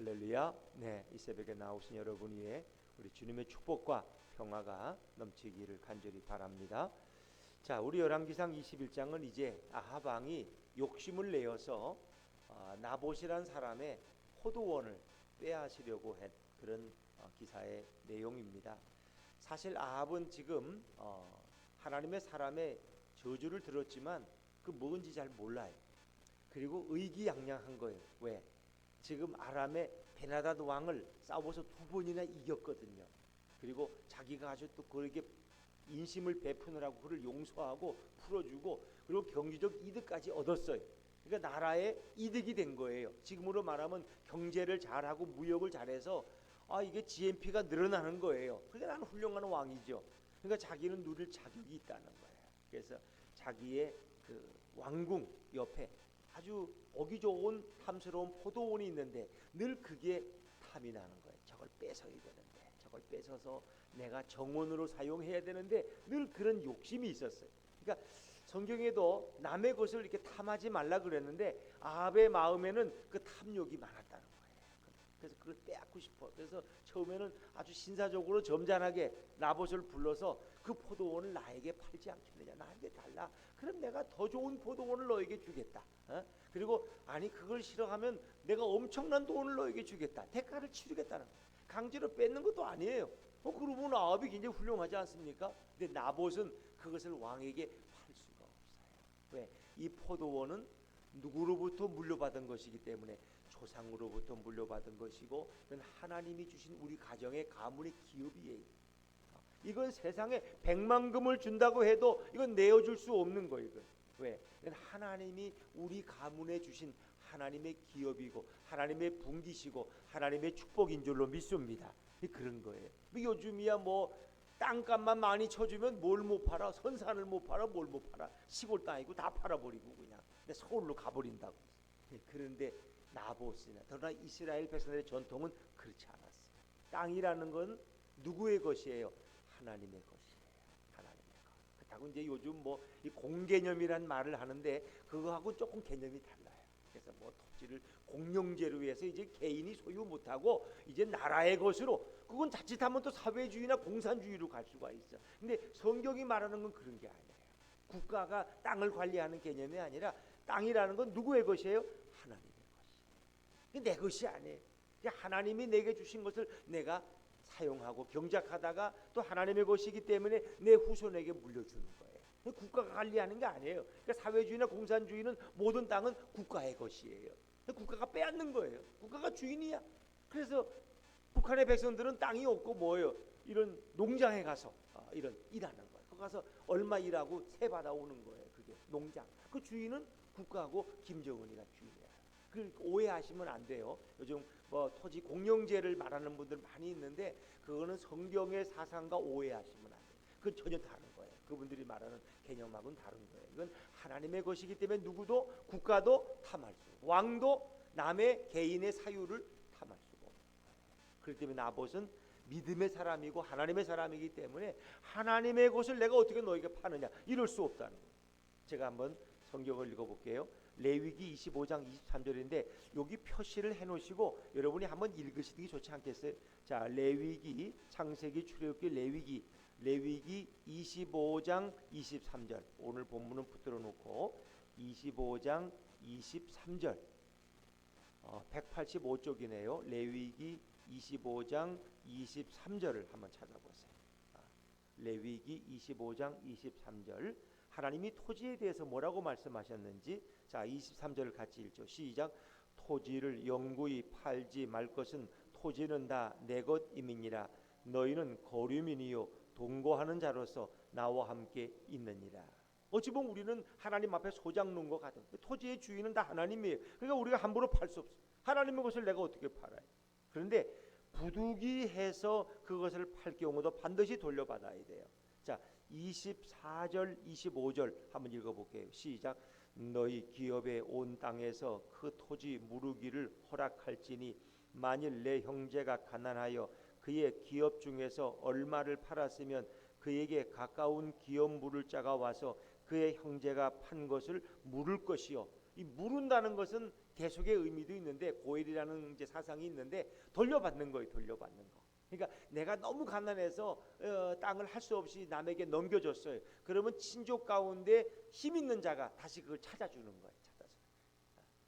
할렐루야. 네, 이 새벽에 나오신 여러분 위에 우리 주님의 축복과 평화가 넘치기를 간절히 바랍니다. 자, 우리 열왕기상 21장은 이제 아합 왕이 욕심을 내어서 어, 나봇이란 사람의 포도원을 빼앗으려고 한 그런 어, 기사의 내용입니다. 사실 아합은 지금 어, 하나님의 사람의 저주를 들었지만 그 뭔지 잘 몰라요. 그리고 의기양양한 거예요. 왜? 지금 아람의 베나다드 왕을 싸워서 두 번이나 이겼거든요. 그리고 자기가 아주 또 그에게 인심을 베푸느라고 그를 용서하고 풀어주고 그리고 경제적 이득까지 얻었어요. 그러니까 나라의 이득이 된 거예요. 지금으로 말하면 경제를 잘하고 무역을 잘해서 아 이게 GNP가 늘어나는 거예요. 그러니까 나는 훌륭한 왕이죠. 그러니까 자기는 누릴 자격이 있다는 거예요. 그래서 자기의 그 왕궁 옆에 아주 보기 좋은 탐스러운 포도원이 있는데 늘 그게 탐이 나는 거예요. 저걸 뺏어야 되는데 저걸 뺏어서 내가 정원으로 사용해야 되는데 늘 그런 욕심이 있었어요. 그러니까 성경에도 남의 것을 이렇게 탐하지 말라 그랬는데 아합의 마음에는 그 탐욕이 많았다는 거예요. 그래서 그걸 빼앗고 싶어. 그래서 처음에는 아주 신사적으로 점잖하게 나봇을 불러서 그 포도원을 나에게 팔지 않겠느냐, 나에게 달라. 그럼 내가 더 좋은 포도원을 너에게 주겠다. 어? 그리고 아니 그걸 싫어하면 내가 엄청난 돈을 너에게 주겠다. 대가를 치르겠다는. 강제로 뺏는 것도 아니에요. 어, 그러면 아합이 굉장히 훌륭하지 않습니까? 근데 나봇은 그것을 왕에게 팔 수가 없어요. 왜? 이 포도원은 누구로부터 물려받은 것이기 때문에 조상으로부터 물려받은 것이고 하나님이 주신 우리 가정의 가문의 기업이에요. 이건 세상에 백만금을 준다고 해도 이건 내어줄 수 없는 거예요. 이건. 왜? 하나님이 우리 가문에 주신 하나님의 기업이고 하나님의 분기시고 하나님의 축복인 줄로 믿습니다. 그런 거예요. 뭐 요즘이야 뭐 땅값만 많이 쳐주면 뭘 못 팔아 선산을 못 팔아 뭘 못 팔아 시골 땅이고 다 팔아버리고 그냥 서울로 가버린다고 그런데 나보스나 그러나 이스라엘 백성들의 전통은 그렇지 않았어요. 땅이라는 건 누구의 것이에요? 하나님의 것이에요. 하나님의 것. 그렇다고 이제 요즘 뭐 이 공개념이란 말을 하는데 그거하고 조금 개념이 달라요. 그래서 뭐 토지를 공용제로 해서 이제 개인이 소유 못하고 이제 나라의 것으로 그건 자칫하면 또 사회주의나 공산주의로 갈 수가 있어. 근데 성경이 말하는 건 그런 게 아니에요. 국가가 땅을 관리하는 개념이 아니라 땅이라는 건 누구의 것이에요? 하나님의 것이에요. 내 것이 아니에요. 하나님이 내게 주신 것을 내가 사용하고 경작하다가 또 하나님의 것이기 때문에 내 후손에게 물려주는 거예요. 국가가 관리하는 게 아니에요. 그러니까 사회주의나 공산주의는 모든 땅은 국가의 것이에요. 국가가 빼앗는 거예요. 국가가 주인이야. 그래서 북한의 백성들은 땅이 없고 뭐예요? 이런 농장에 가서 어, 이런 일하는 거예요. 거 가서 얼마 일하고 세 받아 오는 거예요. 그게 농장. 그 주인은 국가고 김정은이가 주인이야. 그 오해하시면 안 돼요. 요즘 뭐 토지 공영제를 말하는 분들 많이 있는데 그거는 성경의 사상과 오해하시면 안 돼요. 그건 전혀 다른 거예요. 그분들이 말하는 개념하고는 다른 거예요. 이건 하나님의 것이기 때문에 누구도 국가도 탐할 수, 왕도 남의 개인의 사유를 탐할 수가 없어요. 그렇기 때문에 나봇은 믿음의 사람이고 하나님의 사람이기 때문에 하나님의 것을 내가 어떻게 너에게 파느냐 이럴 수 없다는 거예요. 제가 한번 성경을 읽어볼게요. 레위기 25장 23절인데 여기 표시를 해 놓으시고 여러분이 한번 읽으시기 좋지 않겠어요? 자 레위기 창세기 출애굽기 레위기 레위기 25장 23절 오늘 본문은 붙들어 놓고 25장 23절 어, 185쪽이네요. 레위기 25장 23절을 한번 찾아보세요. 아, 레위기 25장 23절 하나님이 토지에 대해서 뭐라고 말씀하셨는지 자 23절을 같이 읽죠. 시작 토지를 영구히 팔지 말 것은 토지는 다 내 것임이니라 너희는 거류민이요 동거하는 자로서 나와 함께 있느니라. 어찌 보면 우리는 하나님 앞에 소장농 것 같은 토지의 주인은 다 하나님이에요. 그러니까 우리가 함부로 팔 수 없어. 하나님의 것을 내가 어떻게 팔아요? 그런데 부득이해서 그것을 팔 경우도 반드시 돌려받아야 돼요. 자, 24절, 25절 한번 읽어볼게요. 시작. 너희 기업의 온 땅에서 그 토지 무르기를 허락할지니 만일 내 형제가 가난하여 그의 기업 중에서 얼마를 팔았으면 그에게 가까운 기업 물을 자가 와서 그의 형제가 판 것을 물을 것이요. 이 물은다는 것은 대속의 의미도 있는데 고엘이라는 이제 사상이 있는데 돌려받는 거예요. 돌려받는 거. 그러니까 내가 너무 가난해서 어, 땅을 할 수 없이 남에게 넘겨줬어요. 그러면 친족 가운데 힘 있는 자가 다시 그걸 찾아주는 거예요. 찾아서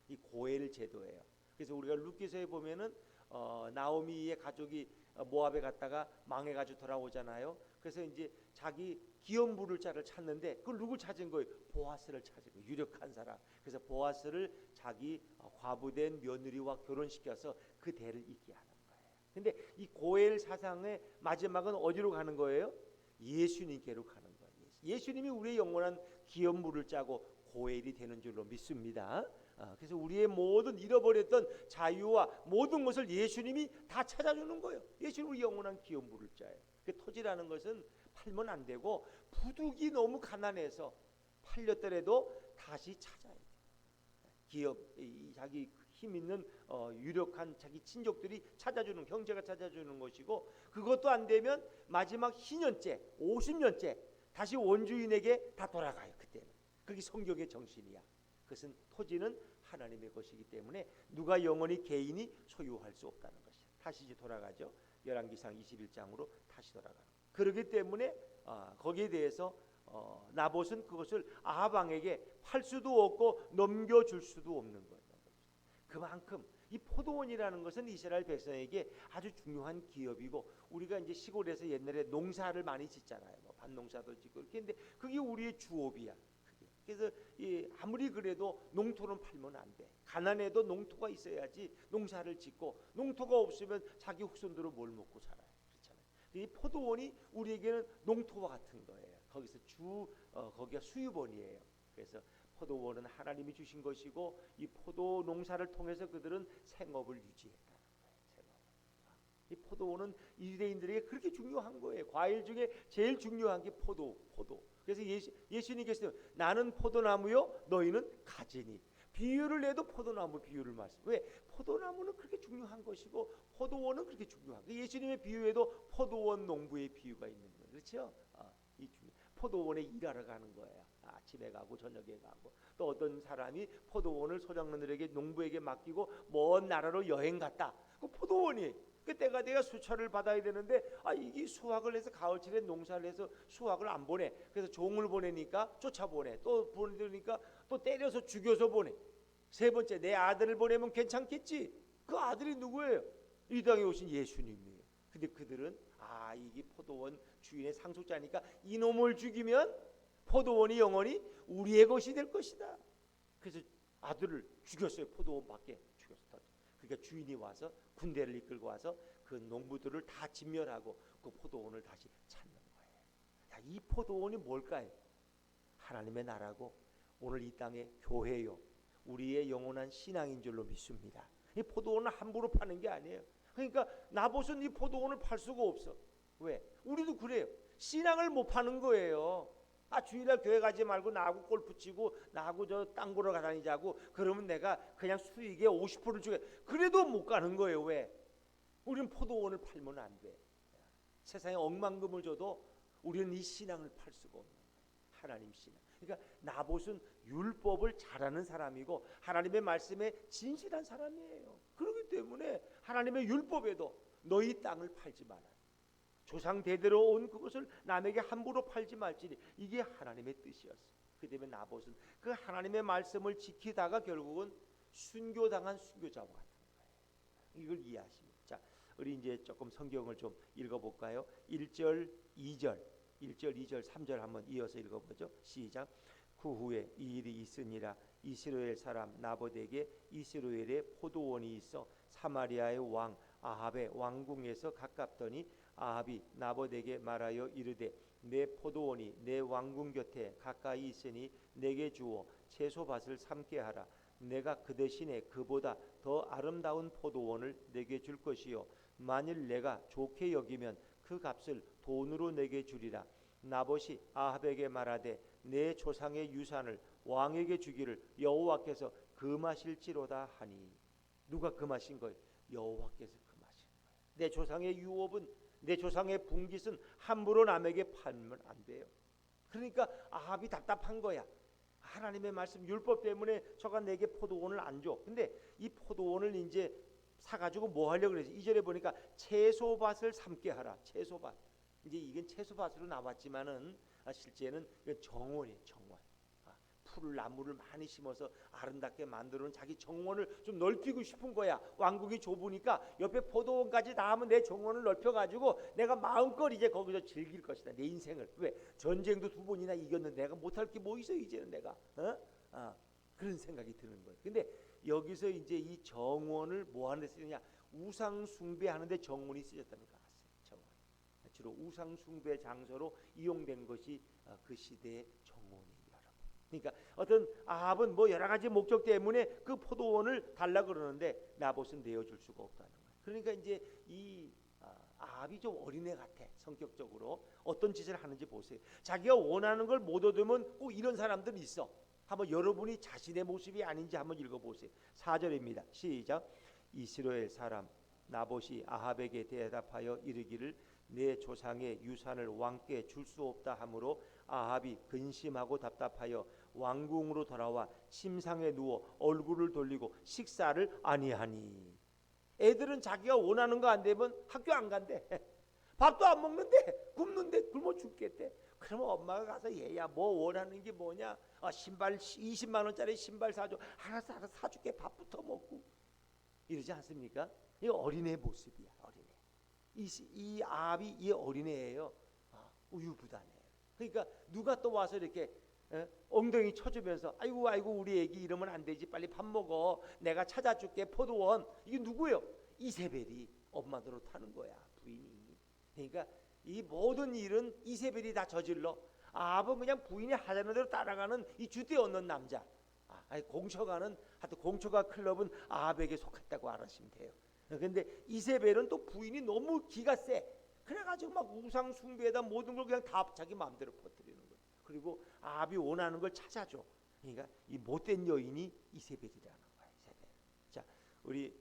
이 고엘 제도예요. 그래서 우리가 루키서에 보면은 어, 나오미의 가족이 어, 모압에 갔다가 망해가지고 돌아오잖아요. 그래서 이제 자기 기업 부를 자를 찾는데 그걸 누굴 찾은 거예요? 보아스를 찾은 거예요. 유력한 사람. 그래서 보아스를 자기 어, 과부된 며느리와 결혼시켜서 그 대를 잇게 하는. 근데 이 고엘 사상의 마지막은 어디로 가는 거예요? 예수님께로 가는 거예요. 예수님이 우리의 영원한 기업 물을 짜고 고엘이 되는 줄로 믿습니다. 아, 그래서 우리의 모든 잃어버렸던 자유와 모든 것을 예수님이 다 찾아주는 거예요. 예수님 우리 영원한 기업 물을 짜요. 그 토지라는 것은 팔면 안 되고 부득이 너무 가난해서 팔렸더라도 다시 찾아야 돼. 기업 이 자기 힘 있는 어, 유력한 자기 친족들이 찾아주는 형제가 찾아주는 것이고 그것도 안 되면 마지막 희년째 50년째 다시 원주인에게 다 돌아가요 그때는 그게 성경의 정신이야 그것은 토지는 하나님의 것이기 때문에 누가 영원히 개인이 소유할 수 없다는 것이야 다시 이제 돌아가죠 열왕기상 21장으로 다시 돌아가는 거예요. 그렇기 때문에 아, 거기에 대해서 어, 나봇은 그것을 아합 왕에게 팔 수도 없고 넘겨줄 수도 없는 거예요. 그만큼 이 포도원이라는 것은 이스라엘 백성에게 아주 중요한 기업이고 우리가 이제 시골에서 옛날에 농사를 많이 짓잖아요. 뭐 밭농사도 짓고 이렇게 근데 그게 우리의 주업이야. 그게. 그래서 이 아무리 그래도 농토는 팔면 안 돼. 가난해도 농토가 있어야지 농사를 짓고 농토가 없으면 자기 후손들은 뭘 먹고 살아요. 그렇잖아요. 이 포도원이 우리에게는 농토와 같은 거예요. 거기서 주 어, 거기가 수유원이에요. 그래서 포도원은 하나님이 주신 것이고 이 포도 농사를 통해서 그들은 생업을. 생업. 이 포도원은 유대인들에게 그렇게 중요한 거예요. 과일 중에 제일 중요한 게 포도, 포도. 그래서 예수, 예수님께서 나는 포도나무요, 너희는 가지니. 비유를 내도 포도나무 비유를 말씀. 왜? 포도나무는 그렇게 중요한 것이고 포도원은 그렇게 중요한. 거. 예수님의 비유에도 포도원 농부의 비유가 있는 거예요. 그렇죠? 아. 포도원에 일하러 가는 거예요. 아침에 가고 저녁에 가고 또 어떤 사람이 포도원을 소장님들에게 농부에게 맡기고 먼 나라로 여행 갔다. 그 포도원이 그때가 내가 수철을 받아야 되는데 아 이게 수확을 해서 가을철에 농사를 해서 수확을 안 보내. 그래서 종을 보내니까 쫓아 보내. 또 보내니까 또 때려서 죽여서 보내. 세 번째 내 아들을 보내면 괜찮겠지. 그 아들이 누구예요? 이 땅에 오신 예수님이에요. 근데 그들은 아 이게 포도원 주인의 상속자니까 이놈을 죽이면 포도원이 영원히 우리의 것이 될 것이다. 그래서 아들을 죽였어요. 포도원 밖에 죽였어. 그러니까 주인이 와서 군대를 이끌고 와서 그 농부들을 다 진멸하고 그 포도원을 다시 찾는 거예요. 자, 이 포도원이 뭘까요? 하나님의 나라고 오늘 이 땅의 교회요. 우리의 영원한 신앙인 줄로 믿습니다. 이 포도원을 함부로 파는 게 아니에요. 그러니까 나봇은 이 포도원을 팔 수가 없어. 왜? 우리도 그래요. 신앙을 못 파는 거예요. 아 주일날 교회 가지 말고 나하고 골프 치고 나하고 저땅 보러 가다니자고 그러면 내가 그냥 수익의 50%를 주게 그래도 못 가는 거예요 왜? 우리는 포도원을 팔면 안 돼. 세상에 억만금을 줘도 우리는 이 신앙을 팔 수가 없는 거예요. 하나님 신앙. 그러니까 나봇은 율법을 잘하는 사람이고 하나님의 말씀에 진실한 사람이에요. 그렇기 때문에 하나님의 율법에도 너희 땅을 팔지 마라. 조상 대대로 온 그것을 남에게 함부로 팔지 말지니 이게 하나님의 뜻이었어. 그 때문에 나봇은 그 하나님의 말씀을 지키다가 결국은 순교당한 순교자와 같은 거예요. 이걸 이해하십니다. 자, 우리 이제 조금 성경을 좀 읽어볼까요? 1절, 2절, 1절, 2절, 3절 한번 이어서 읽어보죠. 시작. 그 후에 이 일이 있으니라 이스라엘 사람 나봇에게 이스라엘에 포도원이 있어 사마리아의 왕 아합의 왕궁에서 가깝더니 아합이 나봇에게 말하여 이르되 내 포도원이 내 왕궁 곁에 가까이 있으니 내게 주어 채소밭을 삼게 하라 내가 그 대신에 그보다 더 아름다운 포도원을 내게 줄 것이요 만일 내가 좋게 여기면 그 값을 돈으로 내게 주리라 나봇이 아합에게 말하되 내 조상의 유산을 왕에게 주기를 여호와께서 금하실지로다 하니 누가 금하신 거예요? 여호와께서 금하신 거예요. 내 조상의 유업은 내 조상의 분깃은 함부로 남에게 팔면 안 돼요. 그러니까 아합이 답답한 거야. 아, 하나님의 말씀 율법 때문에 저가 내게 포도원을 안 줘. 근데 이 포도원을 이제 사가지고 뭐 하려고 그러지? 이절에 보니까 채소밭을 삼게 하라. 채소밭. 이제 이건 채소밭으로 나왔지만은 아, 실제는 이건 정원이에요. 정원. 아, 풀을 나무를 많이 심어서 아름답게 만들어놓은 자기 정원을 좀 넓히고 싶은 거야. 왕국이 좁으니까 옆에 포도원까지 다 하면 내 정원을 넓혀가지고 내가 마음껏 이제 거기서 즐길 것이다. 내 인생을. 왜? 전쟁도 두 번이나 이겼는데 내가 못할 게 뭐 있어 이제는 내가. 어? 아, 그런 생각이 드는 거예요. 근데 여기서 이제 이 정원을 뭐 하는 데 쓰느냐? 우상 숭배하는데 정원이 쓰였다는 거 같아요. 정원. 주로 우상 숭배 장소로 이용된 것이 어, 그 시대의. 여러분. 그러니까 어떤 아합은 뭐 여러 가지 목적 때문에 그 포도원을 달라 그러는데 나봇은 내어줄 수가 없다는 거예요. 그러니까 이제 이 아, 아합이 좀 어린애 같아 성격적으로 어떤 짓을 하는지 보세요. 자기가 원하는 걸 못 얻으면 꼭 이런 사람들이 있어. 한번 여러분이 자신의 모습이 아닌지 한번 읽어보세요. 4절입니다. 시작. 이스라엘 사람 나봇이 아합에게 대답하여 이르기를 내 조상의 유산을 왕께 줄 수 없다 하므로 아합이 근심하고 답답하여 왕궁으로 돌아와 침상에 누워 얼굴을 돌리고 식사를 아니하니. 애들은 자기가 원하는 거 안 되면 학교 안 간대. 밥도 안 먹는데 굶는데 굶어 죽겠대. 그러면 엄마가 가서 얘야 뭐 원하는 게 뭐냐? 아, 신발 20만 원짜리 신발 사줘. 알았어 알았어 사줄게. 밥부터 먹고. 이러지 않습니까? 이 어린애 모습이야 어린애. 이, 시- 이 아합이 이 어린애예요. 아, 우유부단해요 그러니까 누가 또 와서 이렇게 에? 엉덩이 쳐주면서 아이고 아이고 우리 애기 이러면 안 되지. 빨리 밥 먹어. 내가 찾아줄게. 포도원. 이게 누구예요? 이세벨이 엄마 노릇하는 거야 부인이. 그러니까 이 모든 일은 이세벨이 다 저질러. 아합은 그냥 부인이 하자는 대로 따라가는 이 주대 없는 남자. 아, 공처가는 하여튼 공처가 클럽은 아합에게 속했다고 알아시면 돼요. 근데 이세벨은 또 부인이 너무 기가 세. 그래가지고 막 우상 숭배에다 모든 걸 그냥 다 자기 마음대로 거예요 그리고 아합이 원하는 걸 찾아줘. 그러니까 이 못된 여인이 이세벨이라는 거야. 이세벨. 자, 우리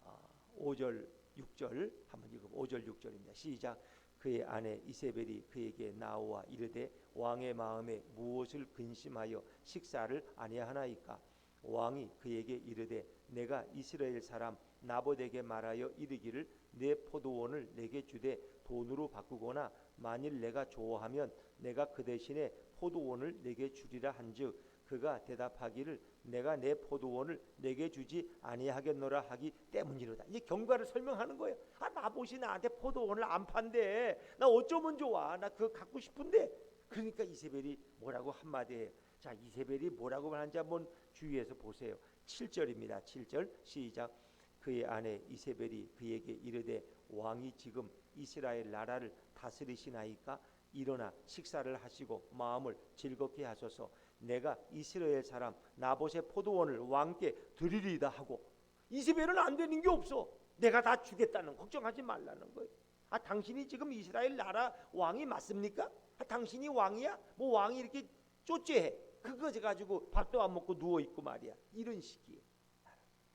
어, 5절 6절 한번 읽어. 5절 6절입니다. 시작. 그의 아내 이세벨이 그에게 나와 이르되 왕의 마음에 무엇을 근심하여 식사를 아니하나이까 왕이 그에게 이르되 내가 이스라엘 사람 나봇에게 말하여 이르기를 내 포도원을 내게 주되 돈으로 바꾸거나 만일 내가 좋아하면 내가 그 대신에 포도원을 내게 주리라 한즉 그가 대답하기를 내가 내 포도원을 내게 주지 아니하겠노라 하기 때문이로다. 이제 경과를 설명하는 거예요. 아 나봇이 나한테 포도원을 안 판대. 나 어쩌면 좋아. 나 그거 갖고 싶은데. 그러니까 이세벨이 뭐라고 한마디 해요. 자 이세벨이 뭐라고 하는지 한번 주의해서 보세요. 7절입니다. 7절 시작. 그의 아내 이세벨이 그에게 이르되 왕이 지금 이스라엘 나라를 다스리시나이까 일어나 식사를 하시고 마음을 즐겁게 하소서. 내가 이스라엘 사람 나봇의 포도원을 왕께 드리리다 하고 이세벨은 안 되는 게 없어. 내가 다 주겠다는 걱정하지 말라는 거예요. 아 당신이 지금 이스라엘 나라 왕이 맞습니까? 아, 당신이 왕이야? 뭐 왕이 이렇게 쪼째해. 그거 가지고 밥도 안 먹고 누워 있고 말이야. 이런 식이에요.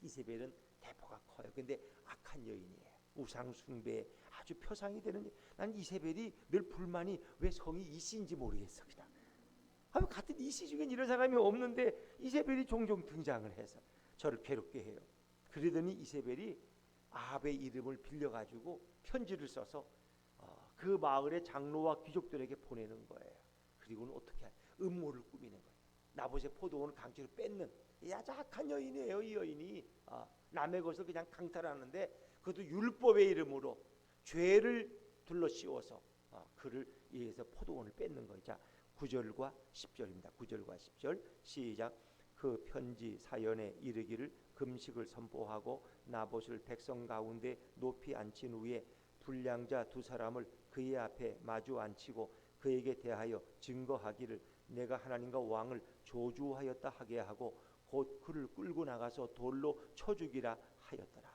이세벨은 대포가 커요. 근데 악한 여인이에요. 우상 숭배 아주 표상이 되는 난 이세벨이 늘 불만이 왜 성이 이씨인지 모르겠어 그냥 아, 같은 이씨 중엔 이런 사람이 없는데 이세벨이 종종 등장을 해서 저를 괴롭게 해요. 그러더니 이세벨이 아합의 이름을 빌려가지고 편지를 써서 어, 그 마을의 장로와 귀족들에게 보내는 거예요. 그리고는 어떻게 할 음모를 꾸미는 거예요. 나봇의 포도원을 강제로 뺏는 악한 여인이에요 이 여인이. 어, 남의 것을 그냥 강탈하는데 그것도 율법의 이름으로 죄를 둘러 씌워서 어, 그를 위해서 포도원을 뺏는 거예요. 자, 9절과 10절입니다. 9절과 10절 시작. 그 편지 사연에 이르기를 금식을 선포하고 나봇을 백성 가운데 높이 앉힌 후에 불량자 두 사람을 그의 앞에 마주 앉히고 그에게 대하여 증거하기를 내가 하나님과 왕을 조주하였다 하게 하고 곧 그를 끌고 나가서 돌로 쳐 죽이라 하였더라.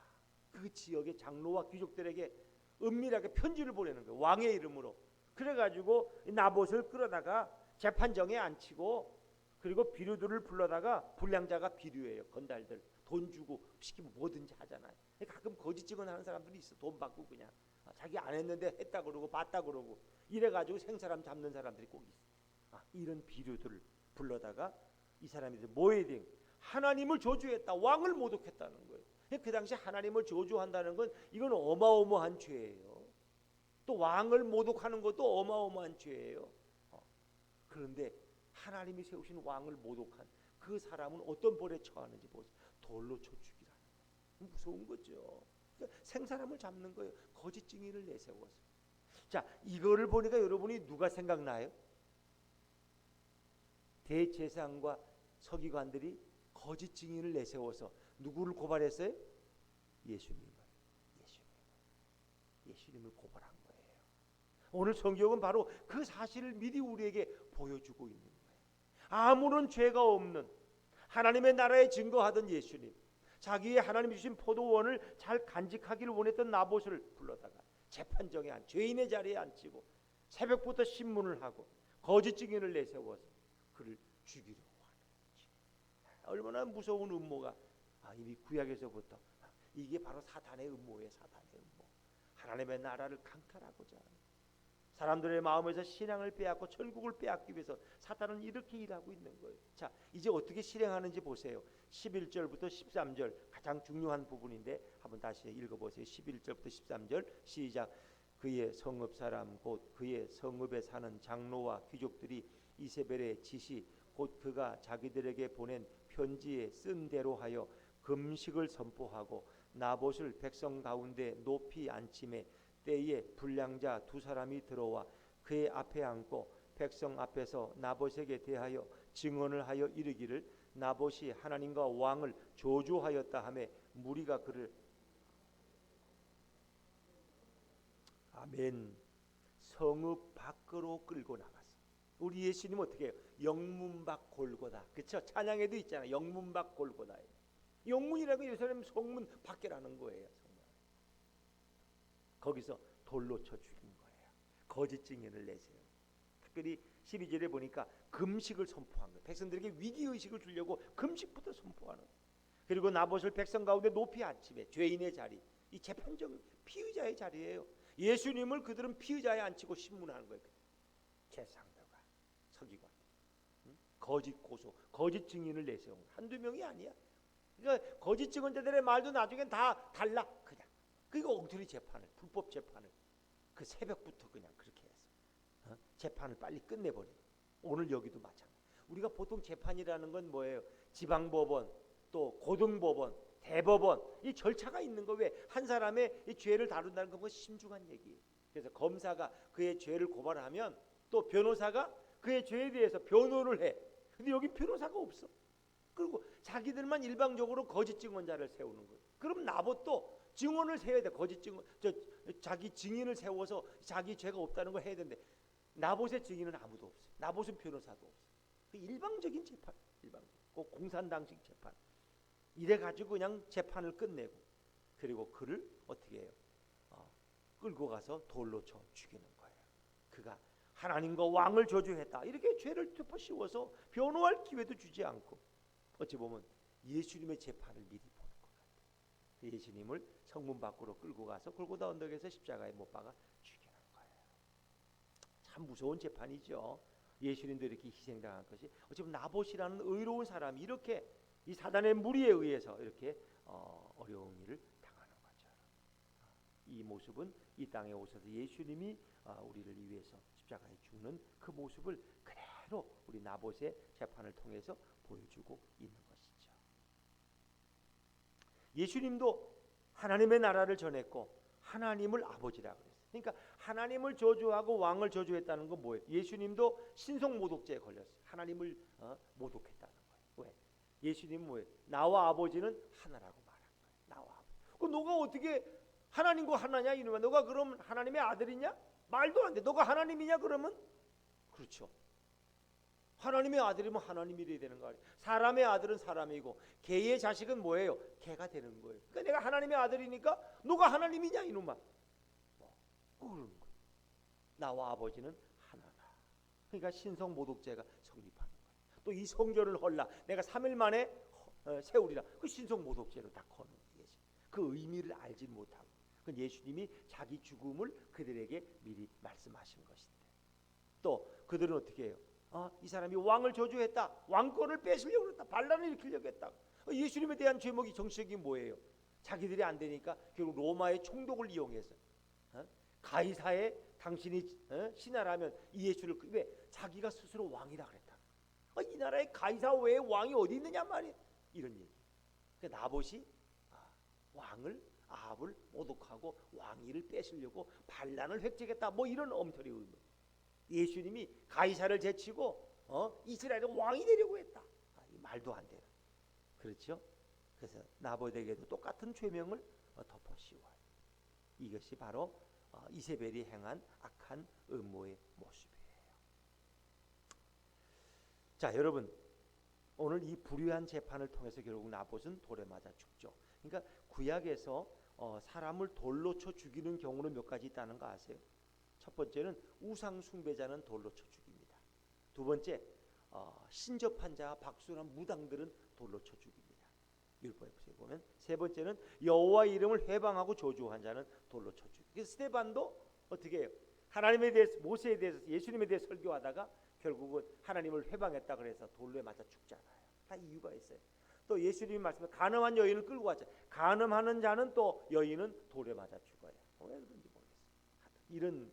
그 지역의 장로와 귀족들에게 은밀하게 편지를 보내는 거예요. 왕의 이름으로. 그래가지고 나봇을 끌어다가 재판정에 앉히고 그리고 비류들을 불러다가 불량자가 비류예요. 건달들 돈 주고 시키면 뭐든지 하잖아요. 가끔 거짓 증언하는 사람들이 있어. 돈 받고 그냥 아, 자기 안 했는데 했다 그러고 봤다 그러고 이래가지고 생사람 잡는 사람들이 꼭 있어. 아, 이런 비류들을 불러다가 이 사람들이 뭐 해야 돼? 하나님을 저주했다. 왕을 모독했다는 거예요. 그 당시 하나님을 저주한다는 건 이건 어마어마한 죄예요. 또 왕을 모독하는 것도 어마어마한 죄예요. 어. 그런데 하나님이 세우신 왕을 모독한 그 사람은 어떤 벌에 처하는지 보세요. 돌로 쳐 죽이라는 거예요. 무서운 거죠. 그러니까 생사람을 잡는 거예요. 거짓 증인을 내세워서. 자, 이거를 보니까 여러분이 누가 생각나요? 대제사장과 서기관들이 거짓 증인을 내세워서 누구를 고발했어요? 예수님을. 예수님을. 예수님을 고발한 거예요. 오늘 성경은 바로 그 사실을 미리 우리에게 보여주고 있는 거예요. 아무런 죄가 없는 하나님의 나라에 증거하던 예수님, 자기의 하나님 주신 포도원을 잘 간직하기를 원했던 나봇을 불러다가 재판정에 안 죄인의 자리에 앉히고 새벽부터 신문을 하고 거짓 증인을 내세워서 그를 죽이려고 하는. 얼마나 무서운 음모가 아, 이미 구약에서부터 이게 바로 사탄의 음모예요. 사탄의 음모. 하나님의 나라를 강탈하고자 하는 사람들의 마음에서 신앙을 빼앗고 천국을 빼앗기 위해서 사탄은 이렇게 일하고 있는 거예요. 자, 이제 어떻게 실행하는지 보세요. 11절부터 13절 가장 중요한 부분인데 한번 다시 읽어 보세요. 11절부터 13절 시작. 그의 성읍 사람 곧 그의 성읍에 사는 장로와 귀족들이 이세벨의 지시 곧 그가 자기들에게 보낸 편지에 쓴 대로 하여 금식을 선포하고 나봇을 백성 가운데 높이 앉힘에 때에 불량자 두 사람이 들어와 그의 앞에 앉고 백성 앞에서 나봇에게 대하여 증언을 하여 이르기를 나봇이 하나님과 왕을 저주하였다 하매 무리가 그를 아멘 성읍 밖으로 끌고 나갔어. 우리 예수님 어떻게 해요? 영문 밖 골고다. 그렇죠? 찬양에도 있잖아. 영문 밖 골고다. 영문이라고 예루살렘 성문 밖이라는 거예요. 정말. 거기서 돌로 쳐 죽인 거예요. 거짓 증인을 내세요. 특별히 12절에 보니까 금식을 선포한 거예요. 백성들에게 위기 의식을 주려고 금식부터 선포하는 거예요. 그리고 나봇을 백성 가운데 높이 앉히매 죄인의 자리, 이 재판정 피의자의 자리예요. 예수님을 그들은 피의자에 앉히고 신문하는 거예요. 재상들과 서기관, 응? 거짓 고소, 거짓 증인을 내세운. 한두 명이 아니야. 그러니까 거짓 증언자들의 말도 나중엔 다 달라 그냥. 그리고 엉터리 재판을, 불법 재판을 그 새벽부터 그냥 그렇게 해서 어? 재판을 빨리 끝내버려. 오늘 여기도 마찬가지. 우리가 보통 재판이라는 건 뭐예요? 지방법원, 또 고등법원, 대법원 이 절차가 있는 거 왜 한 사람의 이 죄를 다룬다는 건 신중한 얘기예요. 그래서 검사가 그의 죄를 고발하면 또 변호사가 그의 죄에 대해서 변호를 해. 근데 여기 변호사가 없어. 그리고 자기들만 일방적으로 거짓 증언자를 세우는 거예요. 그럼 나봇도 증언을 세워야 돼. 거짓 증언, 저 자기 증인을 세워서 자기 죄가 없다는 걸 해야 되는데 나봇의 증인은 아무도 없어요. 나봇은 변호사도 없어. 그 일방적인 재판, 일방적. 그 공산당식 재판. 이래 가지고 그냥 재판을 끝내고 그리고 그를 어떻게 해요? 어, 끌고 가서 돌로 쳐 죽이는 거예요. 그가 하나님과 왕을 저주했다. 이렇게 죄를 덮어 씌워서 변호할 기회도 주지 않고 어찌 보면 예수님의 재판을 미리 보는 것 같아요. 예수님을 성문 밖으로 끌고 가서 골고다 언덕에서 십자가에 못 박아 죽이는 거예요. 참 무서운 재판이죠. 예수님도 이렇게 희생당한 것이 어찌 보면 나봇이라는 의로운 사람이 이렇게 이 사단의 무리에 의해서 이렇게 어, 어려운 일을 당하는 거죠. 이 모습은 이 땅에 오셔서 예수님이 어, 우리를 위해서 십자가에 죽는 그 모습을 그대로 우리 나봇의 재판을 통해서 보여주고 있는 것이죠. 예수님도 하나님의 나라를 전했고 하나님을 아버지라 그랬어요. 그러니까 하나님을 저주하고 왕을 저주했다는 건 뭐예요? 예수님도 신성 모독죄에 걸렸어요. 하나님을 어, 모독했다는 거예요. 왜? 예수님 뭐예요? 나와 아버지는 하나라고 말한 거예요. 나와 아버지. 그 너가 어떻게 하나님과 하나냐 이놈아? 너가 그럼 하나님의 아들이냐? 말도 안 돼. 너가 하나님이냐 그러면 그렇죠. 하나님의 아들이면 하나님이 되는 거 아니에요. 사람의 아들은 사람이고 개의 자식은 뭐예요? 개가 되는 거예요. 그러니까 내가 하나님의 아들이니까 너가 하나님이냐 이놈아. 뭐, 그러는 거예요. 나와 아버지는 하나다. 그러니까 신성 모독죄가 성립하는 거예요. 또 이 성전을 헐라 내가 3일 만에 어, 세우리라. 그 신성 모독죄로 다 거는 거예요. 그 의미를 알지 못하고 그 예수님이 자기 죽음을 그들에게 미리 말씀하신 것인데 또 그들은 어떻게 해요? 어, 이 사람이 왕을 저주했다. 왕권을 뺏으려고 했다. 반란을 일으키려고 했다. 어, 예수님에 대한 제목이 정치적이 뭐예요? 자기들이 안 되니까 결국 로마의 총독을 이용해서 어? 가이사의 당신이 어? 신하라면 이 예수를 그- 왜 자기가 스스로 왕이라 그랬다. 어, 이 나라에 가이사 외에 왕이 어디 있느냐 말이야. 이런 얘기. 그 나봇이 아, 왕을 아합을 모독하고 왕위를 뺏으려고 반란을 획책했다. 뭐 이런 엄털이 의미. 예수님이 가이사를 제치고 어? 이스라엘의 왕이 되려고 했다. 아, 이 말도 안 되는. 그렇죠? 그래서 나봇에게도 똑같은 죄명을 어, 덮어씌워요. 이것이 바로 어, 이세벨이 행한 악한 음모의 모습이에요. 자, 여러분 오늘 이 불의한 재판을 통해서 결국 나봇은 돌에 맞아 죽죠. 그러니까 구약에서 어, 사람을 돌로 쳐 죽이는 경우는 몇 가지 있다는 거 아세요? 첫 번째는 우상 숭배자는 돌로 쳐 죽입니다. 두 번째 어, 신접한 자 박수한 무당들은 돌로 쳐 죽입니다. 율법에 보면 세 번째는 여호와 이름을 회방하고 저주한 자는 돌로 쳐 죽. 그래서 스테반도 어떻게 해요? 하나님에 대해서 모세에 대해서 예수님에 대해 설교하다가 결국은 하나님을 회방했다 그래서 돌에 맞아 죽잖아요. 다 이유가 있어요. 또 예수님이 말씀해 가늠한 여인을 끌고 왔죠. 가늠하는 자는 또 여인은 돌에 맞아 죽어요. 왜 그런지 이런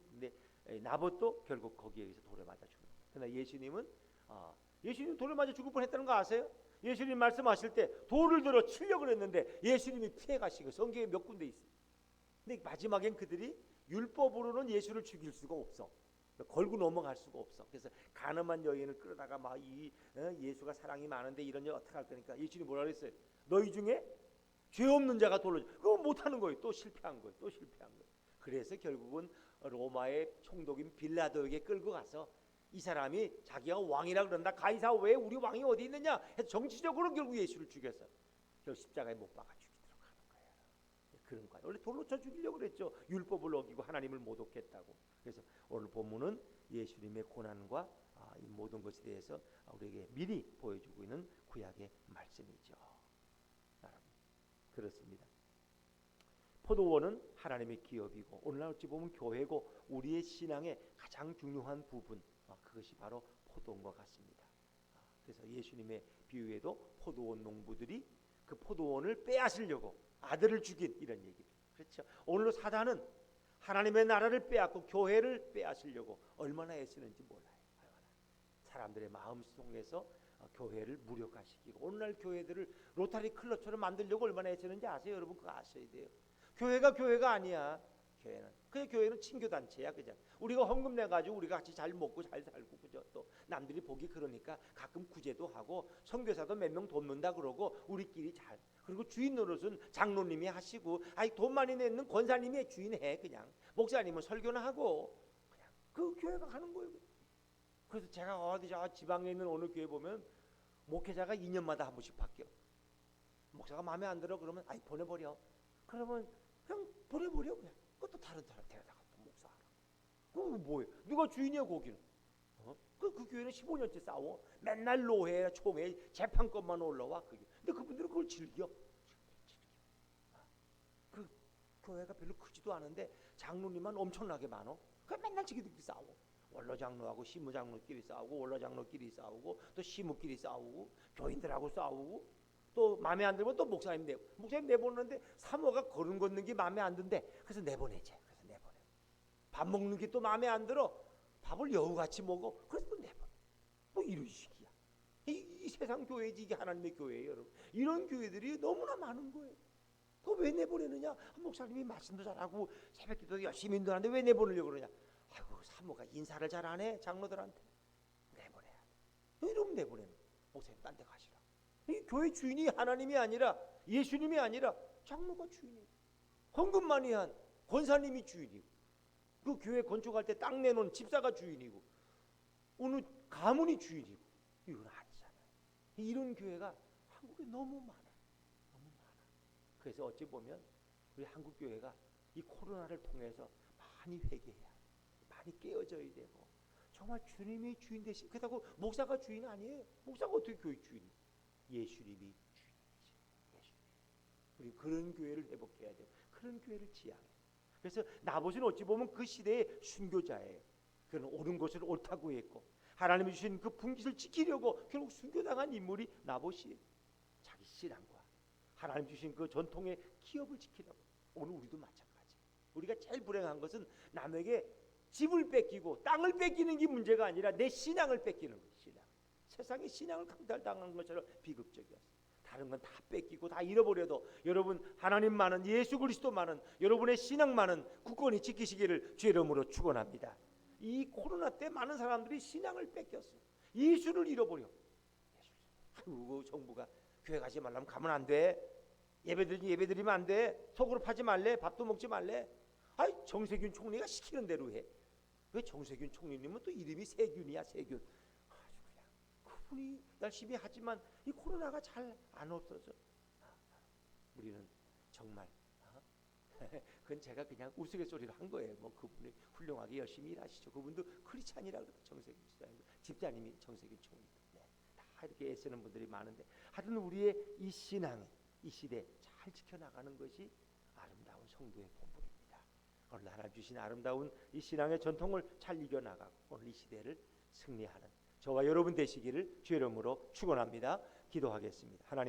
나봇도 결국 거기에 의해서 돌에 맞아 죽는. 그러나 예수님은 아, 예수님 돌에 맞아 죽을 뻔했다는 거 아세요? 예수님 말씀하실 때 돌을 들어 치려고 했는데 예수님이 피해 가시고 성경에 몇 군데 있어요. 근데 마지막엔 그들이 율법으로는 예수를 죽일 수가 없어. 걸고 넘어갈 수가 없어. 그래서 가늠한 여인을 끌어다가 막 이 예수가 사랑이 많은데 이런 일 어떻게 할 거니까 예수님이 뭐라 그랬어요? 너희 중에 죄 없는 자가 돌로 그거 못 하는 거예요. 또 실패한 거예요. 또 실패한 거예요. 그래서 결국은 로마의 총독인 빌라도에게 끌고 가서 이 사람이 자기가 왕이라 그런다. 가이사 왜 우리 왕이 어디 있느냐? 해서 정치적으로 결국 예수를 죽여서 결국 십자가에 못 박아 죽이도록 하는 거예요. 그런 거예요. 원래 돌로 쳐 죽이려고 그랬죠. 율법을 어기고 하나님을 모독했다고. 그래서 오늘 본문은 예수님의 고난과 아, 이 모든 것에 대해서 우리에게 미리 보여주고 있는 구약의 말씀이죠. 여러분, 그렇습니다. 포도원은 하나님의 기업이고 오늘날 어찌 보면 교회고 우리의 신앙의 가장 중요한 부분 아, 그것이 바로 포도원과 같습니다. 아, 그래서 예수님의 비유에도 포도원 농부들이 그 포도원을 빼앗으려고 아들을 죽인 이런 얘기를 그렇죠. 오늘로 사단은 하나님의 나라를 빼앗고 교회를 빼앗으려고 얼마나 애쓰는지 몰라요. 사람들의 마음 속에서 어, 교회를 무력화시키고 오늘날 교회들을 로타리 클럽처럼 만들려고 얼마나 애쓰는지 아세요? 여러분 그거 아셔야 돼요. 교회가 교회가 아니야. 교회는 그냥 교회는 친교 단체야 그냥 우리가 헌금 내 가지고 우리가 같이 잘 먹고 잘 살고 그죠 또 남들이 보기 그러니까 가끔 구제도 하고 선교사도 몇 명 돕는다 그러고 우리끼리 잘 그리고 주인 노릇은 장로님이 하시고 아이 돈 많이 내는 권사님이 주인해 그냥 목사님은 설교나 하고 그냥 그 교회가 하는 거예요. 그래서 제가 어디 저 지방에 있는 어느 교회 보면 목회자가 2년마다 한 번씩 바뀌어. 목사가 마음에 안 들어 그러면 아이 보내버려. 그러면 그냥 보내버려 그냥. 그것도 다른 사람 데려다가 또 목사하라. 그거 뭐예요? 누가 주인이야 거기는? 어? 그, 그 교회는 15년째 싸워. 맨날 노회, 총회, 재판권만 올라와. 그게. 근데 그분들은 그걸 즐겨. 그 교회가 별로 크지도 않은데 장로님만 엄청나게 많어. 그 맨날 지기들끼리 싸워. 원로 장로하고 시무 장로끼리 싸우고 원로 장로끼리 싸우고 또 시무끼리 싸우고 교인들하고 싸우고 또 마음에 안 들면 또 목사님 내 목사님 내보내는데 사모가 걸음 걷는 게 마음에 안 든대. 그래서 내보내지. 그래서 내보내. 밥 먹는 게 또 마음에 안 들어. 밥을 여우같이 먹어. 그래서 또 내보내. 뭐 이런 식이야. 이, 이 세상 교회지 이게 하나님의 교회예요, 여러분. 이런 교회들이 너무나 많은 거예요. 그거 왜 내보내느냐? 목사님이 말씀도 잘하고 새벽기도 열심히 인도하는데 왜 내보내려고 그러냐? 아이고 사모가 인사를 잘 안 해 장로들한테 내보내야 돼. 이러면 내보내는 목사님 딴 데 가시라. 이 교회 주인이 하나님이 아니라 예수님이 아니라 장로가 주인이에요. 헌금 많이 한 권사님이 주인이고 그 교회 건축할 때 땅 내놓은 집사가 주인이고 어느 가문이 주인이고 이건 아니잖아요. 이런 교회가 한국에 너무 많아. 너무 많아. 그래서 어찌 보면 우리 한국 교회가 이 코로나를 통해서 많이 회개해야 돼. 많이 깨어져야 되고 정말 주님이 주인 되신 그렇다고 목사가 주인 아니에요. 목사가 어떻게 교회 주인이? 예수님이 주인이지. 예수님. 우리 그런 교회를 회복해야 돼요. 그런 교회를 지향해. 그래서 나봇은 어찌 보면 그 시대의 순교자예요. 그는 옳은 것을 옳다고 했고 하나님이 주신 그 분깃을 지키려고 결국 순교당한 인물이 나봇이 자기 신앙과 하나님 주신 그 전통의 기업을 지키려고 오늘 우리도 마찬가지. 우리가 제일 불행한 것은 남에게 집을 뺏기고 땅을 뺏기는 게 문제가 아니라 내 신앙을 뺏기는. 신앙. 세상의 신앙을 강탈당한 것처럼 비극적이었어요. 다른 건 다 뺏기고 다 잃어버려도 여러분 하나님만은 예수 그리스도만은 여러분의 신앙만은 굳건히 지키시기를 주의 이름으로 축원합니다. 이 코로나 때 많은 사람들이 신앙을 뺏겼어. 예수를 잃어버려. 아이고 정부가 교회 가지 말라면 가면 안 돼. 예배드리 예배드리면 안 돼. 속으로 파지 말래. 밥도 먹지 말래. 아이 정세균 총리가 시키는 대로 해. 왜 정세균 총리님은 또 이름이 세균이야 세균. 그분이 열심히 하지만 이 코로나가 잘 안 없어져. 아, 우리는 정말 아, 그건 제가 그냥 우스갯소리로 한 거예요. 뭐 그분이 훌륭하게 열심히 일하시죠. 그분도 크리스찬이라 그래요. 정세균 집사님, 집사님이 정세균 총리. 네, 다 이렇게 애쓰는 분들이 많은데 하여튼 우리의 이 신앙 이 시대 잘 지켜나가는 것이 아름다운 성도의 본분입니다. 오늘 하나님 주신 아름다운 이 신앙의 전통을 잘 이겨나가고 오늘 이 시대를 승리하는 저와 여러분 되시기를 주의 이름으로 축원합니다. 기도하겠습니다. 하나님